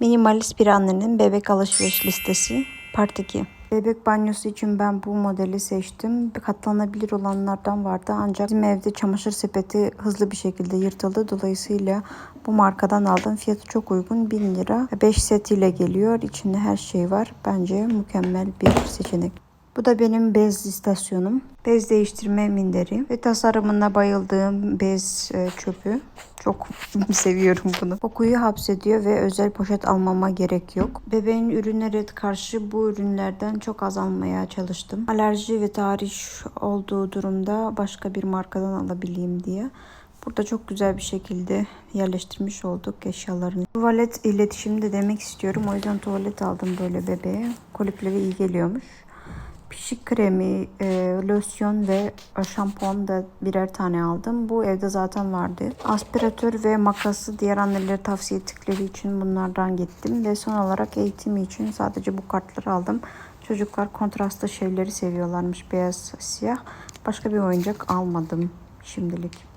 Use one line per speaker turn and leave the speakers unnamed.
Minimalist bir annenin bebek alışveriş listesi Part 2. Bebek banyosu için ben bu modeli seçtim. Katlanabilir olanlardan vardı ancak bizim evde çamaşır sepeti hızlı bir şekilde yırtıldı. Dolayısıyla bu markadan aldım. Fiyatı çok uygun 1000 lira. 5 setiyle geliyor. İçinde her şey var. Bence mükemmel bir seçenek. Bu da benim bez istasyonum. Bez değiştirme minderi ve tasarımına bayıldığım bez e, çöpü. Çok seviyorum bunu. Kokuyu hapsediyor ve özel poşet almama gerek yok. Bebeğin ürünlere karşı bu ürünlerden çok az almaya çalıştım. Alerji ve tarih olduğu durumda başka bir markadan alabileyim diye. Burada çok güzel bir şekilde yerleştirmiş olduk eşyalarını. Tuvalet iletişimi de demek istiyorum. O yüzden tuvalet aldım böyle bebeğe. Kolipleri iyi geliyormuş. Pişik kremi, e, losyon ve şampuan da birer tane aldım. Bu evde zaten vardı. Aspiratör ve makası diğer annelere tavsiye ettikleri için bunlardan gittim. Ve son olarak eğitim için sadece bu kartları aldım. Çocuklar kontrastlı şeyleri seviyorlarmış beyaz siyah. Başka bir oyuncak almadım şimdilik.